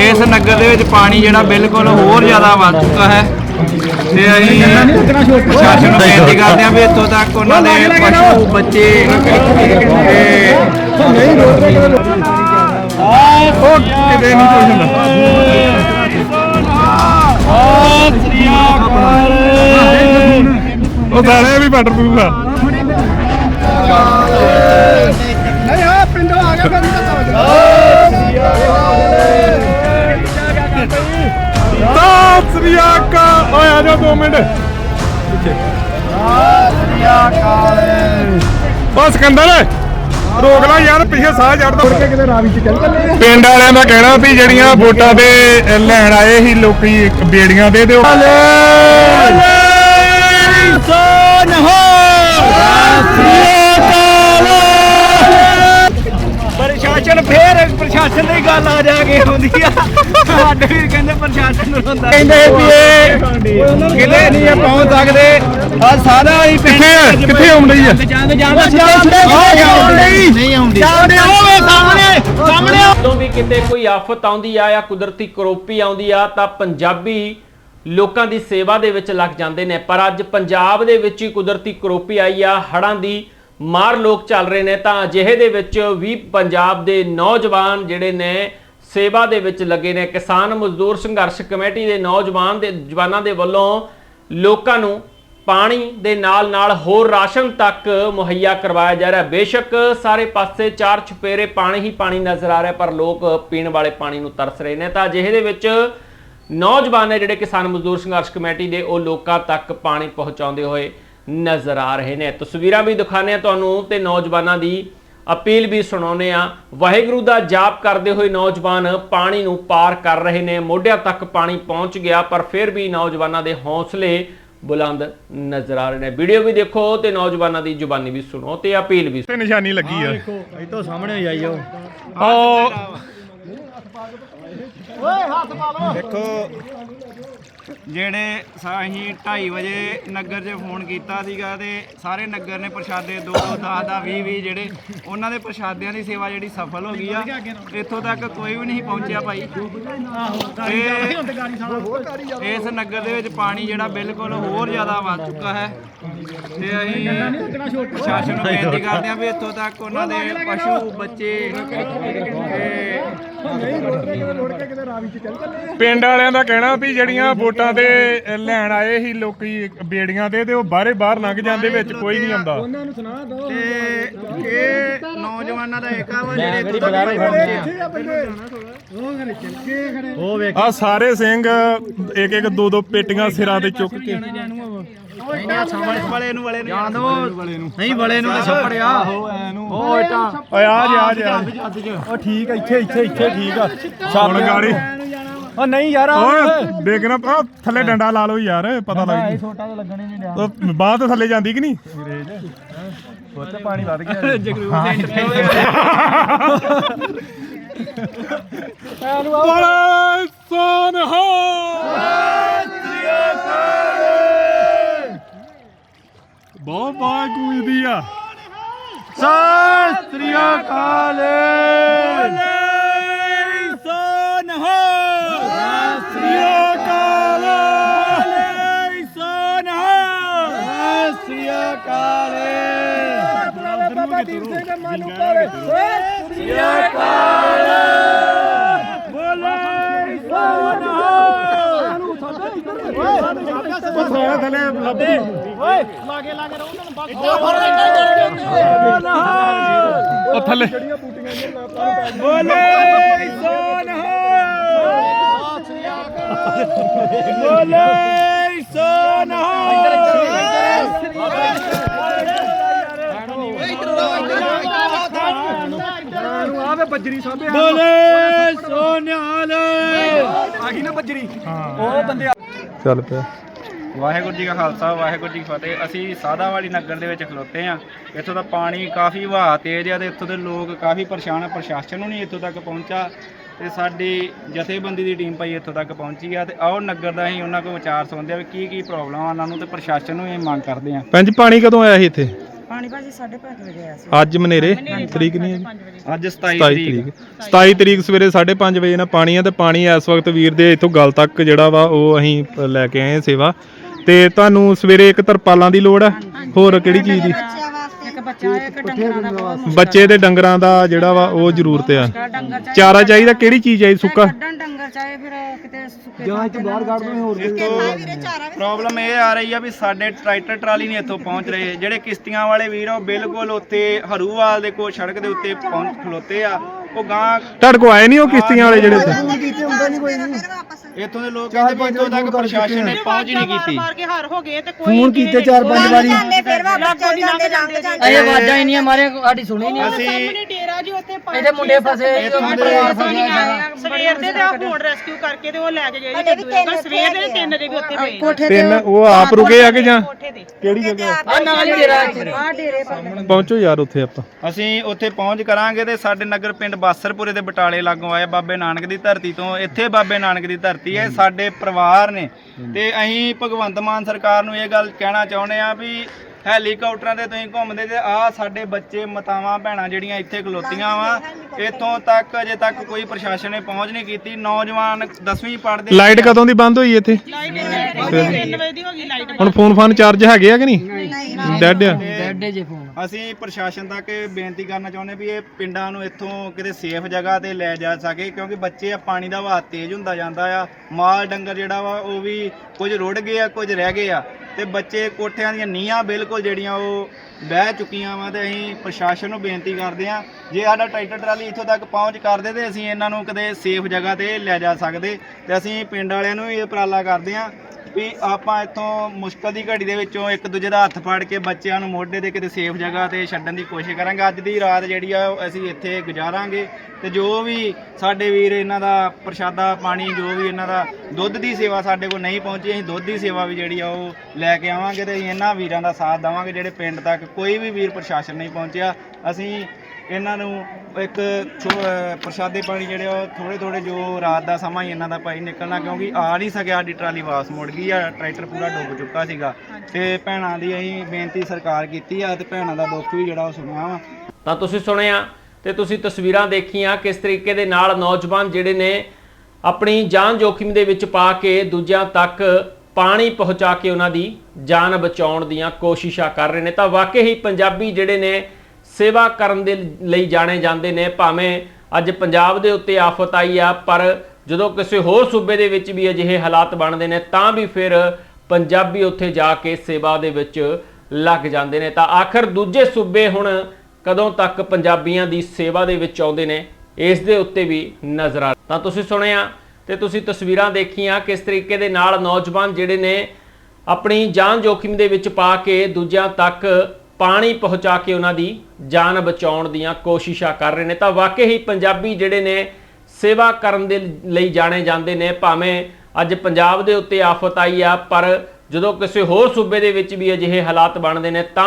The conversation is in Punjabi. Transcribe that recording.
ਇਸ ਨਗਰ ਦੇ ਵਿੱਚ ਪਾਣੀ ਜਿਹੜਾ ਬਿਲਕੁਲ ਹੋਰ ਜ਼ਿਆਦਾ ਵੱਧ ਚੁੱਕਾ ਹੈ। ਤੇ ਅਸੀਂ ਪ੍ਰਸ਼ਾਸਨ ਨੂੰ ਬੇਨਤੀ ਕਰਦੇ ਹਾਂ ਵੀ ਇੱਥੋਂ ਤੱਕ ਉਹਨਾਂ ਦੇ ਪਸ਼ੂ ਬੱਚੇ ਤੇ ਉਹ ਕਿਤੇ ਨਹੀਂ ਕੋਈ ਹੁੰਦਾ ਉਹ ਸਾਲੇ ਵੀ ਵਾਟਰ ਪ੍ਰੂਫ ਆ ਨਹੀਂ ਆ ਪਿੰਡੋਂ ਆ ਗਿਆ ਫਿਰ ਨਹੀਂ ਸਤਿ ਸ੍ਰੀ ਅਕਾਲ ਓਏ ਆ ਜਾ 2 ਮਿੰਟ। ਬਸ ਕੰਦਰ ਰੋਕ ਲਾ ਯਾਰ ਪਿੱਛੇ ਸਾਹ ਚੜਦਾ ਕਿਤੇ ਰਾਵੀ ਚ ਚੱਲ ਚੱਲੇ ਪਿੰਡ ਵਾਲਿਆਂ ਦਾ ਕਹਿਣਾ ਵੀ ਜਿਹੜੀਆਂ ਵੋਟਾਂ ਤੇ ਲੈਣ ਆਏ ਸੀ ਲੋਕੀ ਬੇੜੀਆਂ ਦੇ ਦਿਓ। ਸੋਨ ਹੋ। ਪ੍ਰਸ਼ਾਸਨ ਫੇਰ ਪ੍ਰਸ਼ਾਸਨ ਦੀ ਗੱਲ ਆ ਜਾ ਕੇ ਹੁੰਦੀ ਆ। ਸਾਡੇ ਵੀਰ ਕਹਿੰਦੇ ਪ੍ਰਸ਼ਾਸਨ ਨੂੰ ਹੁੰਦਾ। ਕਹਿੰਦੇ ਵੀ ਇਹ ਕਿਤੇ ਨਹੀਂ ਇਹ ਪਹੁੰਚ ਸਕਦੇ। ਆ ਸਾਰਾ ਹੀ ਕਿੱਥੇ ਆ? ਕਿੱਥੇ ਆਉਂਦੀ ਆ? ਜਾਂਦੇ ਜਾਂਦੇ ਨਹੀਂ ਆਉਂਦੀ। ਜਾਂਦੇ ਹੋਵੇ ਸਾਹਮਣੇ ਸਾਹਮਣੇ ਜਦੋਂ ਵੀ ਕਿਤੇ ਕੋਈ ਆਫਤ ਆਉਂਦੀ ਆ ਜਾਂ ਕੁਦਰਤੀ ਕਰੋਪੀ ਆਉਂਦੀ ਆ ਤਾਂ ਪੰਜਾਬੀ ਲੋਕਾਂ ਦੀ ਸੇਵਾ ਦੇ ਵਿੱਚ ਲੱਗ ਜਾਂਦੇ ਨੇ। ਪਰ ਅੱਜ ਪੰਜਾਬ ਦੇ ਵਿੱਚ ਹੀ ਕੁਦਰਤੀ ਕਰੋਪੀ ਆਈ ਆ ਹੜ੍ਹਾਂ ਦੀ ਮਾਰ ਲੋਕ ਚੱਲ ਰਹੇ ਨੇ, ਤਾਂ ਅਜਿਹੇ ਦੇ ਵਿੱਚ ਵੀ ਪੰਜਾਬ ਦੇ ਨੌਜਵਾਨ ਜਿਹੜੇ ਨੇ, ਸੇਵਾ ਦੇ ਵਿੱਚ ਲੱਗੇ ਨੇ। ਕਿਸਾਨ ਮਜ਼ਦੂਰ ਸੰਘਰਸ਼ ਕਮੇਟੀ ਦੇ ਨੌਜਵਾਨ ਦੇ, ਜਵਾਨਾਂ ਦੇ ਵੱਲੋਂ ਲੋਕਾਂ ਨੂੰ ਪਾਣੀ ਦੇ ਨਾਲ ਨਾਲ ਹੋਰ ਰਾਸ਼ਨ ਤੱਕ ਮੁਹੱਈਆ ਕਰਵਾਇਆ ਜਾ ਰਿਹਾ। ਬੇਸ਼ੱਕ ਸਾਰੇ ਪਾਸੇ ਚਾਰ ਛਪੇਰੇ ਪਾਣੀ ਹੀ ਪਾਣੀ ਨਜ਼ਰ ਆ ਰਿਹਾ, ਪਰ ਲੋਕ ਪੀਣ ਵਾਲੇ ਪਾਣੀ ਨੂੰ ਤਰਸ ਰਹੇ ਨੇ। ਤਾਂ ਅਜਿਹੇ ਦੇ ਵਿੱਚ ਨੌਜਵਾਨ ਨੇ ਜਿਹੜੇ ਕਿਸਾਨ ਮਜ਼ਦੂਰ ਸੰਘਰਸ਼ ਕਮੇਟੀ ਦੇ, ਉਹ ਲੋਕਾਂ ਤੱਕ ਪਾਣੀ ਪਹੁੰਚਾਉਂਦੇ ਹੋਏ ਨਜ਼ਰ ਆ ਰਹੇ ਨੇ। ਤਸਵੀਰਾਂ ਵੀ ਦਿਖਾਣੇ ਆ ਤੁਹਾਨੂੰ ਤੇ ਨੌਜਵਾਨਾਂ ਦੀ ਅਪੀਲ ਵੀ ਸੁਣਾਉਨੇ ਆ ਵਾਹਿਗੁਰੂ ਦਾ ਜਾਪ ਕਰਦੇ ਹੋਏ ਨੌਜਵਾਨ ਪਾਣੀ ਨੂੰ ਪਾਰ ਕਰ ਰਹੇ ਨੇ। ਮੋਢਿਆਂ ਤੱਕ ਪਾਣੀ ਪਹੁੰਚ ਗਿਆ ਪਰ ਫਿਰ ਵੀ ਨੌਜਵਾਨਾਂ ਦੇ ਹੌਸਲੇ ਬੁਲੰਦ ਨਜ਼ਰ ਆ ਰਹੇ ਨੇ। ਵੀਡੀਓ ਵੀ ਦੇਖੋ ਤੇ ਨੌਜਵਾਨਾਂ ਦੀ ਜ਼ੁਬਾਨੀ ਵੀ ਸੁਣੋ ਤੇ ਅਪੀਲ ਵੀ ਤੇ ਨਿਸ਼ਾਨੀ ਲੱਗੀ ਆ। ਇਤੋਂ ਸਾਹਮਣੇ ਜਾਈਓ ਉਹ ਦੇਖੋ ਜਿਹੜੇ ਅਸੀਂ 2:30 ਵਜੇ ਨਗਰ 'ਚ ਫੋਨ ਕੀਤਾ ਸੀਗਾ ਤੇ ਸਾਰੇ ਨਗਰ ਨੇ ਪ੍ਰਸ਼ਾਦੇ 2 2 10 ਦਾ 20 20 ਜਿਹੜੇ ਉਹਨਾਂ ਦੇ ਪ੍ਰਸ਼ਾਦਿਆਂ ਦੀ ਸੇਵਾ ਜਿਹੜੀ ਸਫਲ ਹੋ ਗਈ ਆ। ਇੱਥੋਂ ਤੱਕ ਕੋਈ ਵੀ ਨਹੀਂ ਪਹੁੰਚਿਆ ਭਾਈ। ਤੇ ਇਸ ਨਗਰ ਦੇ ਵਿੱਚ ਪਾਣੀ ਜਿਹੜਾ ਬਿਲਕੁਲ ਹੋਰ ਜ਼ਿਆਦਾ ਵੱਧ ਚੁੱਕਾ ਹੈ। ਤੇ ਅਸੀਂ ਪ੍ਰਸ਼ਾਸਨ ਨੂੰ ਬੇਨਤੀ ਕਰਦੇ ਹਾਂ ਵੀ ਇੱਥੋਂ ਤੱਕ ਉਹਨਾਂ ਦੇ ਪਸ਼ੂ, ਬੱਚੇ ਪਿੰਡ ਵਾਲਿਆਂ ਦਾ ਕਹਿਣਾ ਵੀ ਜਿਹੜੀਆਂ ਵੋਟਾਂ ਤੇ ਲੈਣ ਆਏ ਸੀ ਲੋਕੀ ਬੇੜੀਆਂ ਦੇ ਤੇ ਉਹ ਬਾਹਰੇ ਬਾਹਰ ਲੰਘ ਜਾਂਦੇ ਵਿੱਚ ਕੋਈ ਨਹੀਂ ਆਉਂਦਾ। ਉਹਨਾਂ ਨੂੰ ਸੁਣਾ ਦੋ। ਤੇ ਇਹ ਨੌਜਵਾਨਾਂ ਦਾ ਏਕਾ ਵਾ ਜਿਹੜੇ ਇੱਥੋਂ ਤੱਕ ਨਹੀਂ ਪਹੁੰਚੇ ਆ। ਠੀਕ ਆ? ਬੰਦੇ ਉਹ ਘਰੇ ਚੱਲ ਕੇ ਖੜੇ ਆ ਸਾਰੇ ਸਿੰਘ ਇੱਕ ਇੱਕ ਦੋ ਦੋ ਪੇਟੀਆਂ ਸਿਰਾਂ ਤੇ ਚੁੱਕ ਕੇ। ਵਾਲੇ ਨੂੰ ਵਾਲੇ ਨੂੰ ਨਹੀਂ ਬੜੇ ਨੂੰ ਤਾਂ ਛੱਪੜਿਆ ਉਹ ਇਟਾ। ਓਏ ਆ ਜਾ ਆ ਜਾ ਉਹ ਠੀਕ ਆ ਇੱਥੇ ਇੱਥੇ ਇੱਥੇ ਠੀਕ ਆ। ਹੁਣ ਗਾੜੀ। ਉਹ ਨਹੀਂ ਯਾਰ ਓਏ ਦੇਖਣਾ ਆ ਥੱਲੇ ਡੰਡਾ ਲਾ ਲਓ ਯਾਰ ਪਤਾ ਲੱਗ ਜੂ। ਛੋਟਾ ਤਾਂ ਲੱਗਣੇ ਨਹੀਂ ਡਿਆ ਉਹ ਬਾਹ ਤੋਂ ਥੱਲੇ ਜਾਂਦੀ ਕਿ ਨਹੀਂ? ਉੱਥੇ ਪਾਣੀ ਵੱਧ ਗਿਆ। ਬੜਾ ਸੋਨ ਹੋ। ਬਹੁਤ ਬਾਤ ਗੂੰਜਦੀ ਆ। ਸਤਿ ਸ੍ਰੀ ਅਕਾਲ। ਮਨ ਉੱਪਰ ਸਤਿ ਸ੍ਰੀ ਅਕਾਲ ਬੋਲੇ ਸੋਨਾ ਥੋੜਾ ਥੱਲੇ ਲੱਭਦੀ ਓਏ ਲਾਗੇ ਲਾਗੇ ਰਹੋ ਉਹਨਾਂ ਨੂੰ ਬਾਕੀ ਉਹ ਥੱਲੇ ਬੋਲੇ ਸੋਨਾ ਬੋਲੇ ਸੋਨਾ ਆਵੇ ਬੱਜਰੀ ਸਾਹਮਣੇ ਬੋਲੇ ਸੋਨਿਆਲ। ਆ ਗਈ ਨਾ ਬੱਜਰੀ। ਉਹ ਬੰਦੇ ਚੱਲ ਪਿਆ। ਵਾਹਿਗੁਰੂ ਜੀ ਕਾ ਖਾਲਸਾ ਵਾਹਿਗੁਰੂ ਜੀ ਕੀ ਫਤਿਹ। ਅਸੀਂ ਸਾਦਾਵਾਲੀ ਨਗਰ ਦੇ ਵਿੱਚ ਖਲੋਤੇ ਆ ਇੱਥੋਂ ਦਾ ਪਾਣੀ ਕਾਫੀ ਵਹਾਅ ਤੇਜ਼ ਆ ਤੇ ਇੱਥੋਂ ਦੇ ਲੋਕ ਕਾਫੀ ਪਰੇਸ਼ਾਨ ਆ। ਪ੍ਰਸ਼ਾਸਨ ਨੂੰ ਨਹੀਂ ਇੱਥੋਂ ਤੱਕ ਪਹੁੰਚਾ ਤੇ ਸਾਡੀ ਜਥੇਬੰਦੀ ਦੀ ਟੀਮ ਭਾਈ ਇੱਥੋਂ ਤੱਕ ਪਹੁੰਚੀ ਆ ਤੇ ਆਓ ਨਗਰ ਦਾ ਅਸੀਂ ਉਹਨਾਂ ਕੋਲ ਵਿਚਾਰ ਸੁਣਦੇ ਆ ਵੀ ਕੀ ਕੀ ਪ੍ਰੋਬਲਮ ਆ ਉਹਨਾਂ ਨੂੰ ਤੇ ਪ੍ਰਸ਼ਾਸਨ ਨੂੰ ਇਹ ਮੰਗ ਕਰਦੇ ਆ। ਪੰਜ ਪਾਣੀ ਕਦੋਂ ਆਇਆ ਸੀ ਇੱਥੇ? ਪਾਣੀ ਭਾਜੀ 5:30 ਵਜੇ ਆਇਆ ਸੀ। ਅੱਜ ਮਨੇਰੇ? ਤਰੀਕ ਨਹੀਂ ਹੈ? ਅੱਜ 27 27 ਤਰੀਕ। ਤਰੀਕ। 27 ਤਰੀਕ। ਸਵੇਰੇ 5:30 ਵਜੇ ਨਾਲ ਪਾਣੀ ਆ ਤੇ ਪਾਣੀ ਇਸ ਵਕਤ ਵੀਰ ਦੇ ਇੱਥੋਂ ਗਲ ਤੱਕ ਜਿਹੜਾ ਵਾ ਉਹ ਅਸੀਂ ਲੈ ਕੇ ਆਏ ਹਾਂ ਸੇਵਾ। ਤੇ ਤੁਹਾਨੂੰ ਸਵੇਰੇ ਇੱਕ ਤਰਪਾਲਾਂ ਦੀ ਲੋੜ ਆ? ਹੋਰ ਕਿਹੜੀ ਚੀਜ਼ ਦੀ? ਇੱਕ ਬੱਚਾ ਇੱਕ ਡੰਗਰਾਂ ਦਾ ਬਹੁਤ ਬੱਚੇ ਤੇ ਡੰਗਰਾਂ ਦਾ ਜਿਹੜਾ ਵਾ ਉਹ ਜ਼ਰੂਰਤ ਆ। ਚਾਰਾ ਚਾਹੀਦਾ ਕਿਹੜੀ ਚੀਜ਼ ਚਾਹੀਦੀ ਸੁੱਕਾ? ਚਾਹੇ ਫਿਰ ਕਿਤੇ ਸੁੱਕੇ ਜਾਂ ਇੱਥੇ ਬਾਹਰ ਕੱਢ ਦੋ ਹੋਰ ਪ੍ਰੋਬਲਮ ਇਹ ਆ ਰਹੀ ਆ ਵੀ ਸਾਡੇ ਟਰੈਕਟਰ ਟਰਾਲੀ ਨਹੀਂ ਇੱਥੋਂ ਪਹੁੰਚ ਰਹੇ। ਜਿਹੜੇ ਕਿਸ਼ਤੀਆਂ ਵਾਲੇ ਵੀਰ ਆ ਉਹ ਬਿਲਕੁਲ ਉੱਥੇ ਹਰੂਵਾਲ ਦੇ ਕੋਲ ਸੜਕ ਦੇ ਉੱਤੇ ਪਹੁੰਚ ਖਲੋਤੇ ਆ। ਉਹ ਗਾਂ ਤੁਹਾਡੇ ਕੋ ਆਏ ਨਹੀਂ ਉਹ ਕਿਸ਼ਤੀਆਂ ਵਾਲੇ ਜਿਹੜੇ ਉੱਥੇ ਕੀਤੇ ਹੁੰਦਾ ਨਹੀਂ ਕੋਈ ਨਹੀਂ ਇੱਥੋਂ ਦੇ ਲੋਕ ਕਹਿੰਦੇ ਵੀ ਇੱਥੋਂ ਤੱਕ ਪ੍ਰਸ਼ਾਸਨ ਨੇ ਪਹੁੰਚ ਹੀ ਨਹੀਂ ਕੀਤੀ। ਮਾਰ ਕੇ ਹਾਰ ਹੋ ਗਏ ਤੇ ਕੋਈ ਫੋਨ ਕੀਤੇ ਚਾਰ ਪੰਜ ਵਾਰੀ। ਅਜੇ ਆਵਾਜ਼ਾਂ ਹੀ ਨਹੀਂ ਮਾਰੇ ਸਾਡੀ ਸੁਣੀ ਨਹੀਂ। ਅਸੀਂ ਡੇਰਾ ਜੀ ਉੱਥੇ ਪੰਜ ਇਹਦੇ ਮੁੰਡੇ ਫਸੇ ਇੱਥੋਂ ਦੇ ਸਵੇਰ ਦੇ ਤੇ ਹੁਣ ਰੈਸਕਿਊ ਕਰਕੇ ਤੇ ਉਹ ਲੈ ਕੇ ਗਏ ਜੀ ਦੂਏ ਸਵੇਰ ਦੇ 3 ਵਜੇ ਵੀ ਉੱਥੇ ਪਏ ਕੋਠੇ ਤਿੰਨ ਉਹ ਆਪ ਰੁਕੇ ਆ ਕਿ ਜਾਂ? ਕੋਠੇ ਤੇ। ਕਿਹੜੀ ਜਗ੍ਹਾ? ਆ ਨਾਲ ਹੀ ਡੇਰਾ ਆ। ਡੇਰੇ ਪਰ ਪਹੁੰਚੋ ਯਾਰ ਉੱਥੇ ਆਪਾਂ। ਅਸੀਂ ਉੱਥੇ ਪਹੁੰਚ ਕਰਾਂਗੇ ਤੇ ਸਾਡੇ ਨਗਰ ਪਿੰਡ ਬਾਸਰਪੁਰੇ ਦੇ ਬਟਾਲੇ ਲਾਗੋਂ ਆਏ ਬਾਬੇ ਨਾਨਕ ਦੀ ਧਰਤੀ ਤੋਂ। ਇੱਥੇ ਬਾਬੇ ਨਾਨਕ ਦੀ ਧਰਤੀ ਹੈ ਸਾਡੇ ਪਰਿਵਾਰ ਨੇ। ਤੇ ਅਸੀਂ ਭਗਵੰਤ ਮਾਨ ਸਰਕਾਰ ਨੂੰ ਇਹ ਗੱਲ ਕਹਿਣਾ ਚਾਹੁੰਦੇ ਆ ਵੀ ਹੈਲੀਕਾਪਟਰਾਂ ਤੇ ਤੁਸੀਂ ਘੁੰਮਦੇ ਤੇ ਆ ਸਾਡੇ ਬੱਚੇ ਮਤਾਵਾਂ ਭੈਣਾਂ ਜਿਹੜੀਆਂ ਇੱਥੇ ਖਲੋਤੀਆਂ ਵਾ ਇੱਥੋਂ ਤੱਕ ਅਜੇ ਤੱਕ ਕੋਈ ਪ੍ਰਸ਼ਾਸਨ ਨੇ ਪਹੁੰਚ ਨਹੀਂ ਕੀਤੀ। ਨੌਜਵਾਨ 10ਵੀਂ ਪੜ੍ਹਦੇ ਲਾਈਟ ਕਦੋਂ ਦੀ ਬੰਦ ਹੋਈ ਇੱਥੇ? ਲਾਈਟ 3 ਵਜੇ ਦੀ ਹੋ ਗਈ ਲਾਈਟ ਹੁਣ ਫੋਨ ਫਾਨ ਚਾਰਜ ਹੈਗੇ ਆ ਕਿ ਨਹੀਂ? ਡੈਡ ਆ? ਡੱਡੇ ਜੇ ਫੋਨ। ਅਸੀਂ ਪ੍ਰਸ਼ਾਸਨ ਤੱਕ ਬੇਨਤੀ ਕਰਨਾ ਚਾਹੁੰਦੇ ਵੀ ਇਹ ਪਿੰਡਾਂ ਨੂੰ ਇੱਥੋਂ ਕਿਤੇ ਸੇਫ ਜਗ੍ਹਾ ਤੇ ਲੈ ਜਾ ਸਕੇ ਕਿਉਂਕਿ ਬੱਚੇ ਆ ਪਾਣੀ ਦਾ ਵਹਾਅ ਤੇਜ਼ ਹੁੰਦਾ ਜਾਂਦਾ ਆ। ਮਾਲ ਡੰਗਰ ਜਿਹੜਾ ਵਾ ਉਹ ਵੀ ਕੁਝ ਰੁੜ ਗਏ ਆ ਕੁਝ ਰਹਿ ਗਏ ਆ। ਤੇ ਬੱਚੇ ਕੋਠਿਆਂ ਦੀਆਂ ਨੀਹਾਂ ਬਿਲਕੁਲ ਜਿਹੜੀਆਂ ਉਹ ਬਹਿ ਚੁੱਕੀਆਂ ਵਾ ਤੇ ਅਸੀਂ ਪ੍ਰਸ਼ਾਸਨ ਨੂੰ ਬੇਨਤੀ ਕਰਦੇ ਆ ਜੇ ਸਾਡਾ ਟਰੈਕਟਰ ਟਰਾਲੀ ਇੱਥੋਂ ਤੱਕ ਪਹੁੰਚ ਕਰਦੇ ਤੇ ਅਸੀਂ ਇਹਨਾਂ ਨੂੰ ਕਿਤੇ ਸੇਫ ਜਗ੍ਹਾ ਤੇ ਲੈ ਜਾ ਸਕਦੇ ਤੇ ਅਸੀਂ ਪਿੰਡ ਵਾਲਿਆਂ ਨੂੰ ਵੀ ਇਹ ਉਪਰਾਲਾ ਕਰਦੇ ਆ ਵੀ ਆਪਾਂ ਇੱਥੋਂ ਮੁਸ਼ਕਲ ਦੀ ਘੜੀ ਦੇ ਵਿੱਚੋਂ ਇੱਕ ਦੂਜੇ ਦਾ ਹੱਥ ਫੜ ਕੇ ਬੱਚਿਆਂ ਨੂੰ ਮੋਢੇ ਤੇ ਕਿਤੇ ਸੇਫ ਜਗ੍ਹਾ ਤੇ ਛੱਡਣ ਦੀ ਕੋਸ਼ਿਸ਼ ਕਰਾਂਗੇ। ਅੱਜ ਦੀ ਰਾਤ ਜਿਹੜੀ ਆ ਉਹ ਅਸੀਂ ਇੱਥੇ ਗੁਜ਼ਾਰਾਂਗੇ ਤੇ ਜੋ ਵੀ ਸਾਡੇ ਵੀਰ ਇਹਨਾਂ ਦਾ ਪ੍ਰਸ਼ਾਦਾ ਪਾਣੀ, ਜੋ ਵੀ ਇਹਨਾਂ ਦਾ ਦੁੱਧ ਦੀ ਸੇਵਾ ਸਾਡੇ ਕੋਲ ਨਹੀਂ ਪਹੁੰਚੀ, ਅਸੀਂ ਦੁੱਧ ਦੀ ਸੇਵਾ ਵੀ ਜਿਹੜੀ ਆ ਉਹ ਲੈ ਕੇ ਆਵਾਂਗੇ ਤੇ ਅਸੀਂ ਇਹਨਾਂ ਵੀਰਾਂ ਦਾ ਸਾਥ ਦੇਵਾਂਗੇ ਜਿਹੜੇ ਪਿੰਡ ਤੱਕ ਕੋਈ ਵੀ ਵੀਰ ਪ੍ਰਸ਼ਾਸਨ ਨਹੀਂ ਪਹੁੰਚਿਆ। ਅਸੀਂ ਇਹਨਾਂ ਨੂੰ ਇੱਕ ਪ੍ਰਸ਼ਾਦੇ ਪਾਣੀ ਜਿਹੜੇ ਆ ਥੋੜੇ ਥੋੜੇ ਜੋ ਰਾਤ ਦਾ ਸਮਾਂ ਹੀ ਇਹਨਾਂ ਦਾ ਭਾਈ ਨਿਕਲਣਾ ਕਿਉਂਕਿ ਆ ਨਹੀਂ ਸਕਿਆ ਸਾਡੀ ਟਰਾਲੀ ਵਾਪਸ ਮੁੜ ਗਈ ਆ ਟਰੈਕਟਰ ਪੂਰਾ ਡੁੱਬ ਚੁੱਕਾ ਸੀਗਾ। ਤੇ ਭੈਣਾਂ ਦੀ ਅਸੀਂ ਬੇਨਤੀ ਸਰਕਾਰ ਕੀਤੀ ਆ ਤੇ ਭੈਣਾਂ ਦਾ ਦੁੱਖ ਵੀ ਜਿਹੜਾ ਉਹ ਸੁਣਿਆ ਵਾ। ਤਾਂ ਤੁਸੀਂ ਸੁਣਿਆ ਤੇ ਤੁਸੀਂ ਤਸਵੀਰਾਂ ਦੇਖੀਆਂ ਕਿਸ ਤਰੀਕੇ ਦੇ ਨਾਲ ਨੌਜਵਾਨ ਜਿਹੜੇ ਨੇ ਆਪਣੀ ਜਾਨ ਜੋਖਿਮ ਦੇ ਵਿੱਚ ਪਾ ਕੇ ਦੂਜਿਆਂ ਤੱਕ ਪਾਣੀ ਪਹੁੰਚਾ ਕੇ ਉਹਨਾਂ ਦੀ ਜਾਨ ਬਚਾਉਣ ਦੀਆਂ ਕੋਸ਼ਿਸ਼ਾਂ ਕਰ ਰਹੇ ਨੇ। ਤਾਂ ਵਾਕਈ ਹੀ ਪੰਜਾਬੀ ਜਿਹੜੇ ਨੇ ਸੇਵਾ ਕਰਨ ਦੇ ਲਈ ਜਾਣੇ ਜਾਂਦੇ ਨੇ, ਭਾਵੇਂ ਅੱਜ ਪੰਜਾਬ ਦੇ ਉੱਤੇ ਆਫਤ ਆਈ ਆ, ਪਰ ਜਦੋਂ ਕਿਸੇ ਹੋਰ ਸੂਬੇ ਦੇ ਵਿੱਚ ਵੀ ਅਜਿਹੇ ਹਾਲਾਤ ਬਣਦੇ ਨੇ, ਤਾਂ ਵੀ ਫਿਰ ਪੰਜਾਬੀ ਉੱਥੇ ਜਾ ਕੇ ਸੇਵਾ ਦੇ ਵਿੱਚ ਲੱਗ ਜਾਂਦੇ ਨੇ। ਤਾਂ ਆਖਰ ਦੂਜੇ ਸੂਬੇ ਹੁਣ ਕਦੋਂ ਤੱਕ ਪੰਜਾਬੀਆਂ ਦੀ ਸੇਵਾ ਦੇ ਵਿੱਚ ਆਉਂਦੇ ਨੇ, ਇਸ ਦੇ ਉੱਤੇ ਵੀ ਨਜ਼ਰ ਆ ਤਾਂ ਤੁਸੀਂ ਸੁਣਿਆ ਤੇ ਤੁਸੀਂ ਤਸਵੀਰਾਂ ਦੇਖੀਆਂ ਕਿਸ ਤਰੀਕੇ ਦੇ ਨਾਲ ਨੌਜਵਾਨ ਜਿਹੜੇ ਨੇ ਆਪਣੀ ਜਾਨ ਜੋਖਿਮ ਦੇ ਵਿੱਚ ਪਾ ਕੇ ਦੂਜਿਆਂ ਤੱਕ ਪਾਣੀ ਪਹੁੰਚਾ ਕੇ ਉਹਨਾਂ ਦੀ ਜਾਨ ਬਚਾਉਣ ਦੀਆਂ ਕੋਸ਼ਿਸ਼ਾਂ ਕਰ ਰਹੇ ਨੇ। ਤਾਂ ਵਾਕਈ ਹੀ ਪੰਜਾਬੀ ਜਿਹੜੇ ਨੇ ਸੇਵਾ ਕਰਨ ਦੇ ਲਈ ਜਾਣੇ ਜਾਂਦੇ ਨੇ, ਭਾਵੇਂ ਅੱਜ ਪੰਜਾਬ ਦੇ ਉੱਤੇ ਆਫਤ ਆਈ ਆ, ਪਰ ਜਦੋਂ ਕਿਸੇ ਹੋਰ ਸੂਬੇ ਦੇ ਵਿੱਚ ਵੀ ਅਜਿਹੇ ਹਾਲਾਤ ਬਣਦੇ ਨੇ, ਤਾਂ